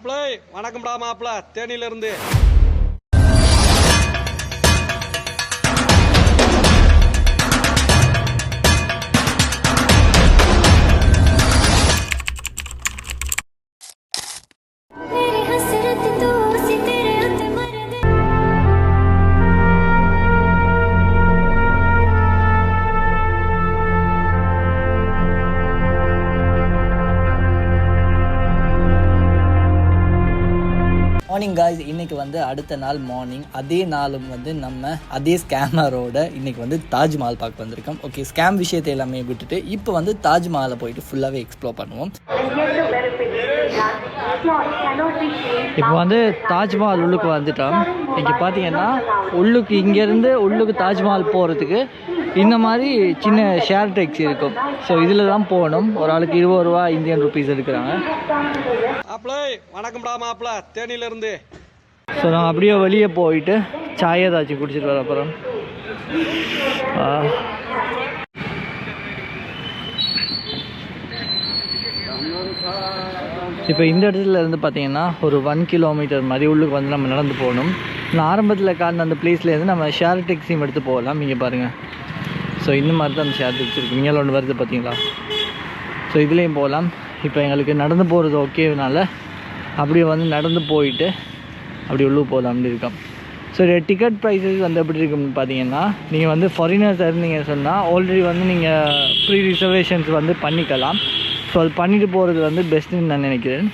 மாப்பிள்ளை. வணக்கம்டா மாப்பிள்ள. தேனியிலிருந்து. இன்னைக்கு வந்து அடுத்த நாள் மார்னிங் அதே நாளும் வந்து நம்ம அதே ஸ்கேமரோட இன்னைக்கு வந்து தாஜ்மஹால் பார்க்க வந்திருக்கோம். ஓகே ஸ்கேம் விஷயத்தை எல்லாமே விட்டுட்டு இப்போ வந்து தாஜ்மஹாலை போயிட்டு ஃபுல்லாகவே எக்ஸ்ப்ளோர் பண்ணுவோம். இப்போ வந்து தாஜ்மஹால் உள்ளுக்கு வந்துட்டோம். இங்கே பார்த்தீங்கன்னா உள்ளுக்கு இங்கேருந்து உள்ளுக்கு தாஜ்மஹால் போகிறதுக்கு இந்த மாதிரி சின்ன ஷேர் டேக்ஸி இருக்கும். ஸோ இதில் தான் போகணும். ஒரு ஆளுக்கு இருபது ரூபா இந்தியன் ருபீஸ் எடுக்கிறாங்க. மாப்பிள வணக்கம்டா மாப்பிள. தேனியில இருந்து. ஸோ நான் அப்படியே வெளியே போயிட்டு சாயை ஏதாச்சும் குடிச்சிட்டு வர அப்புறம் இப்போ இந்த இடத்துல இருந்து பார்த்தீங்கன்னா ஒரு ஒன் கிலோமீட்டர் மாதிரி உள்ளுக்கு வந்து நம்ம நடந்து போகணும். நான் ஆரம்பத்தில் காட்டின அந்த பிளேஸ்லேருந்து நம்ம ஷேர் டேக்ஸியும் எடுத்து போகலாம். இங்கே பாருங்கள் ஸோ இந்த மாதிரி தான் அந்த ஷேர் டேக்ஸி இருக்குது நீங்கள் ஒன்று வருது பார்த்தீங்களா? ஸோ இதுலேயும் போகலாம். இப்போ எங்களுக்கு நடந்து போகிறது ஓகேனால அப்படியே வந்து நடந்து போயிட்டு அப்படி உள்ளே போகலாம்னு இருக்கோம். ஸோ டிக்கெட் ப்ரைஸஸ் வந்து எப்படி இருக்கும்னு பார்த்தீங்கன்னா நீங்கள் வந்து ஃபாரினர்ஸ் இருந்தீங்க சொன்னால் ஆல்ரெடி வந்து நீங்கள் ப்ரீ ரிசர்வேஷன்ஸ் வந்து பண்ணிக்கலாம். ஸோ அது பண்ணிட்டு போகிறது வந்து பெஸ்ட்டுன்னு நான் நினைக்கிறேன்.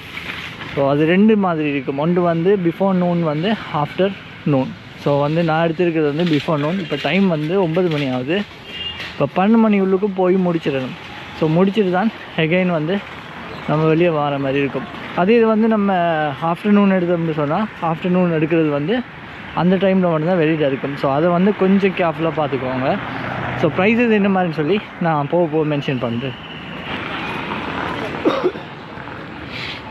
ஸோ அது ரெண்டு மாதிரி இருக்கும். ஒன்று வந்து பிஃபோர் நூன் வந்து ஆஃப்டர் நூன் ஸோ வந்து நான் எடுத்திருக்கிறது வந்து பிஃபோர் நூன் இப்போ டைம் வந்து ஒம்பது மணி ஆகுது. இப்போ பன்னெண்டு மணி உள்ளுக்கு போய் முடிச்சிடணும். ஸோ முடிச்சிட்டு தான் எகைன் வந்து நம்ம வெளியே வர மாதிரி இருக்கும். அதே இது வந்து நம்ம ஆஃப்டர்நூன் எடுத்தோம்னு சொன்னால் ஆஃப்டர்நூன் எடுக்கிறது வந்து அந்த டைமில் மட்டும்தான் வெளியில் இருக்கும். ஸோ அதை வந்து கொஞ்சம் கேர்ஃபுல்லாக பார்த்துக்கோங்க. ஸோ ப்ரைஸஸ் என்ன மாதிரின்னு சொல்லி நான் போக போக மென்ஷன் பண்ணுறேன்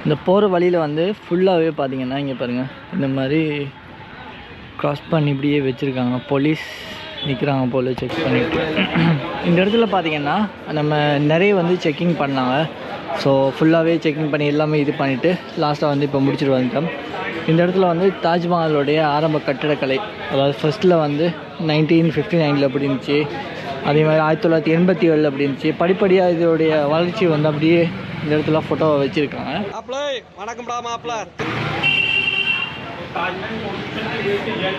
இந்த போகிற வழியில் வந்து ஃபுல்லாகவே பார்த்தீங்கன்னா இங்கே பாருங்கள் இந்த மாதிரி க்ராஸ் பண்ணி இப்படியே வச்சுருக்காங்க. போலீஸ் நிற்கிறாங்க போல் செக் பண்ணிட்டு. இந்த இடத்துல பார்த்தீங்கன்னா நம்ம நிறைய வந்து செக்கிங் பண்ணாங்க. ஸோ ஃபுல்லாகவே செக்கிங் பண்ணி எல்லாமே இது பண்ணிவிட்டு லாஸ்ட்டாக வந்து இப்போ முடிச்சுட்டு வந்துட்டோம். இந்த இடத்துல வந்து தாஜ்மஹாலோடைய ஆரம்ப கட்டடக்கலை அதாவது ஃபர்ஸ்ட்டில் வந்து நைன்டீன் ஃபிஃப்டி நைனில் அப்படி இருந்துச்சு. அதே மாதிரி ஆயிரத்தி தொள்ளாயிரத்தி எண்பத்தி ஏழில் அப்படி இருந்துச்சு. படிப்படியாக இதோடைய வளர்ச்சி வந்து அப்படியே இந்த இடத்துல ஃபோட்டோவை வச்சுருக்காங்க. மாப்பிள வணக்கம்டா மாப்பிள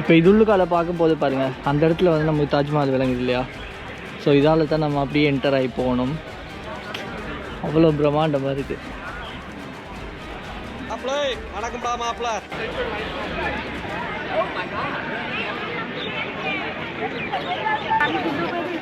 இப்போ இது உள்ளுக்கால பார்க்கும்போது பாருங்கள் அந்த இடத்துல வந்து நமக்கு தாஜ்மஹால் விளங்குது இல்லையா? ஸோ இதால் தான் நம்ம அப்படியே என்டர் ஆகி போகணும். அவ்வளோ பிரம்மாண்டமாக இருக்குது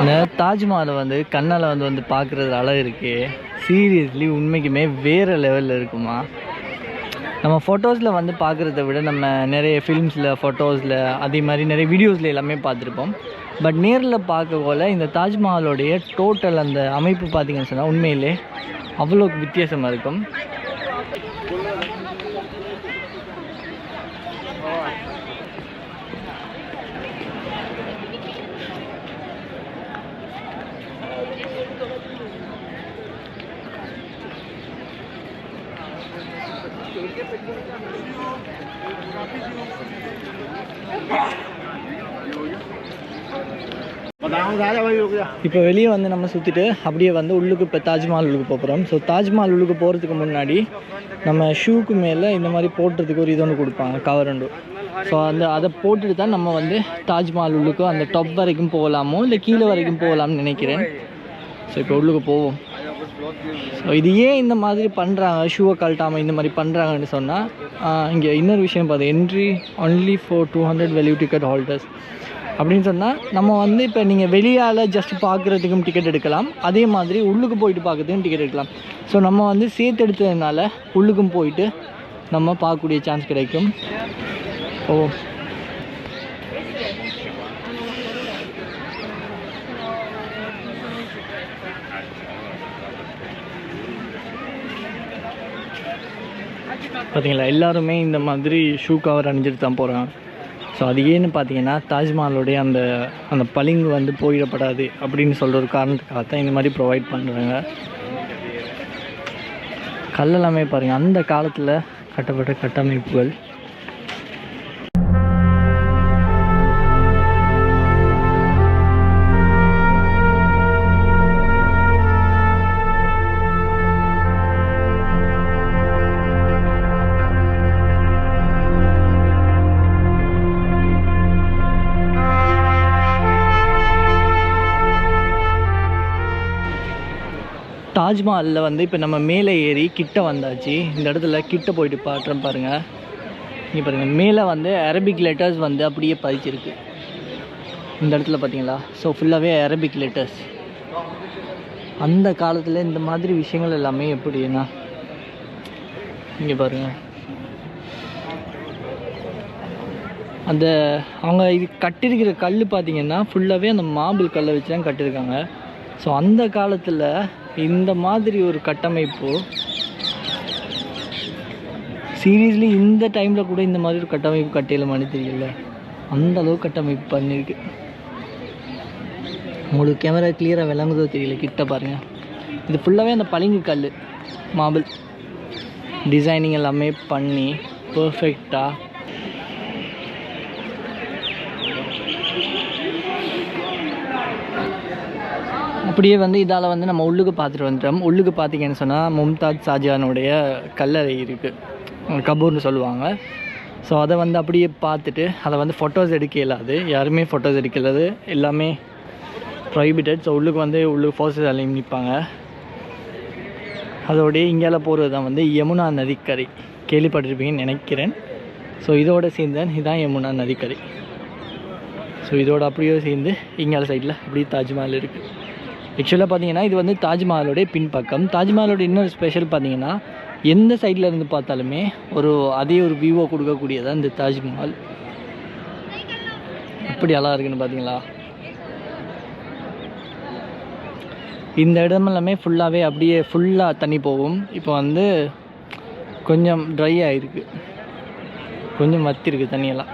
இந்த தாஜ்மஹாலை வந்து கண்ணால் வந்து வந்து பார்க்குறது அழகு இருக்குது சீரியஸ்லி உண்மைக்குமே வேறு லெவலில் இருக்குமா? நம்ம ஃபோட்டோஸில் வந்து பார்க்குறத விட நம்ம நிறைய ஃபிலிம்ஸில் ஃபோட்டோஸில் அதே மாதிரி நிறைய வீடியோஸில் எல்லாமே பார்த்துருப்போம். பட் நேரில் பார்க்க போல இந்த தாஜ்மஹாலோடைய டோட்டல் அந்த அமைப்பு பார்த்தீங்கன்னு சொன்னால் உண்மையிலே அவ்வளோ வித்தியாசமாக இருக்கும். இப்போ வெளியே வந்து நம்ம சுற்றிட்டு அப்படியே வந்து உள்ளுக்கு இப்போ தாஜ்மஹால் உள்ளுக்கு போகிறோம் ஸோ தாஜ்மஹால் உள்ளுக்கு போகிறதுக்கு முன்னாடி நம்ம ஷூக்கு மேலே இந்த மாதிரி போட்டுறதுக்கு ஒரு இது ஒன்று கொடுப்பாங்க கவர் ஒன்று ஸோ அந்த அதை போட்டுட்டு தான் நம்ம வந்து தாஜ்மஹால் உள்ளுக்கு அந்த டாப் வரைக்கும் போகலாமோ இல்லை கீழே வரைக்கும் போகலாம்னு நினைக்கிறேன். ஸோ இப்போ உள்ளுக்கு போவோம். ஸோ இது ஏன் இந்த மாதிரி பண்ணுறாங்க ஷூவை கழட்டாமல் இந்த மாதிரி பண்ணுறாங்கன்னு சொன்னால் இங்கே இன்னொரு விஷயம் பார்த்து entry only for two hundred value ticket holders அப்படின்னு சொன்னால் நம்ம வந்து இப்போ நீங்கள் வெளியால் ஜஸ்ட் பார்க்குறதுக்கும் டிக்கெட் எடுக்கலாம். அதே மாதிரி உள்ளுக்கு போயிட்டு பார்க்குறதுக்கும் டிக்கெட் எடுக்கலாம். ஸோ நம்ம வந்து சேர்த்து எடுத்ததுனால உள்ளுக்கும் போயிட்டு நம்ம பார்க்கக்கூடிய சான்ஸ் கிடைக்கும். ஓ பார்த்தீங்களா எல்லாருமே இந்த மாதிரி ஷூ கவர் அணிஞ்சிட்டு தான் போகிறாங்க ஸோ அது ஏன்னு பார்த்தீங்கன்னா தாஜ்மஹாலுடைய அந்த அந்த பளிங்கு வந்து போயிடப்படாது அப்படின்னு சொல்கிற ஒரு காரணத்துக்காக தான் இந்த மாதிரி ப்ரொவைட் பண்ணுறாங்க கல்லெல்லாமே பாருங்கள் அந்த காலத்தில் கட்டப்பட்ட கட்டமைப்புகள். தாஜ்மஹாலில் வந்து இப்போ நம்ம மேலே ஏறி கிட்ட வந்தாச்சு. இந்த இடத்துல கிட்ட போயிட்டு பாட்டுறோம் பாருங்கள் இங்கே பாருங்கள் மேலே வந்து அரபிக் லெட்டர்ஸ் வந்து அப்படியே பதிச்சிருக்கு. இந்த இடத்துல பார்த்தீங்களா ஸோ ஃபுல்லாகவே அரபிக் லெட்டர்ஸ் அந்த காலத்தில் இந்த மாதிரி விஷயங்கள் எல்லாமே எப்படின்னா இங்கே பாருங்கள் அந்த அவங்க இது கட்டியிருக்கிற கல் பார்த்தீங்கன்னா ஃபுல்லாகவே அந்த மார்பிள் கல்லை வச்சு தான் கட்டியிருக்காங்க ஸோ அந்த காலத்தில் இந்த மாதிரி ஒரு கட்டமைப்பு சீரியஸ்லி இந்த டைமில் கூட இந்த மாதிரி ஒரு கட்டமைப்பு கட்டிடலாமான்னு தெரியல. அந்த அளவு கட்டமைப்பு பண்ணியிருக்கு உங்களுக்கு கேமரா கிளியராக விளங்குதோ தெரியல கிட்ட பாருங்கள் இது ஃபுல்லாகவே அந்த பளிங்கு கல் மாபிள் டிசைனிங் எல்லாமே பண்ணி பர்ஃபெக்டாக அப்படியே வந்து இதால் வந்து நம்ம உள்ளுக்கு பார்த்துட்டு வந்துட்டோம். உள்ளுக்கு பார்த்தீங்கன்னு சொன்னால் மும்தாஜ் ஷாஜகானுடைய கல்லறை இருக்குது கபூர்னு சொல்லுவாங்க. ஸோ அதை வந்து அப்படியே பார்த்துட்டு அதை வந்து ஃபோட்டோஸ் எடுக்க இல்லாது யாருமே ஃபோட்டோஸ் எடுக்கலாது. எல்லாமே ப்ரைபிட்டட் ஸோ உள்ளுக்கு வந்து உள்ளுக்கு ஃபோர்ஸஸ் எல்லாம் நிற்பாங்க அதோடைய இங்கால போகிறது தான் வந்து யமுனா நதிக்கரை. கேள்விப்பட்டிருப்பீங்கன்னு நினைக்கிறேன். ஸோ இதோட சேர்ந்து இதுதான் யமுனா நதிக்கரை. ஸோ இதோட அப்படியே சேர்ந்து இங்கால சைடில் அப்படியே தாஜ்மஹால் இருக்குது ஆக்சுவலாக பார்த்தீங்கன்னா இது வந்து தாஜ்மஹாலோடைய பின்பக்கம். தாஜ்மஹாலோட இன்னொரு ஸ்பெஷல் பார்த்தீங்கன்னா எந்த சைடில் இருந்து பார்த்தாலுமே ஒரு அதே ஒரு வியூவை கொடுக்கக்கூடியதான் இந்த தாஜ்மஹால். எப்படி அழகாக இருக்குன்னு பார்த்தீங்களா இந்த இடம் எல்லாமே ஃபுல்லாகவே அப்படியே ஃபுல்லாக தண்ணி போகும். இப்போ வந்து கொஞ்சம் ட்ரை ஆகிருக்கு கொஞ்சம் வத்திருக்கு தண்ணியெல்லாம்.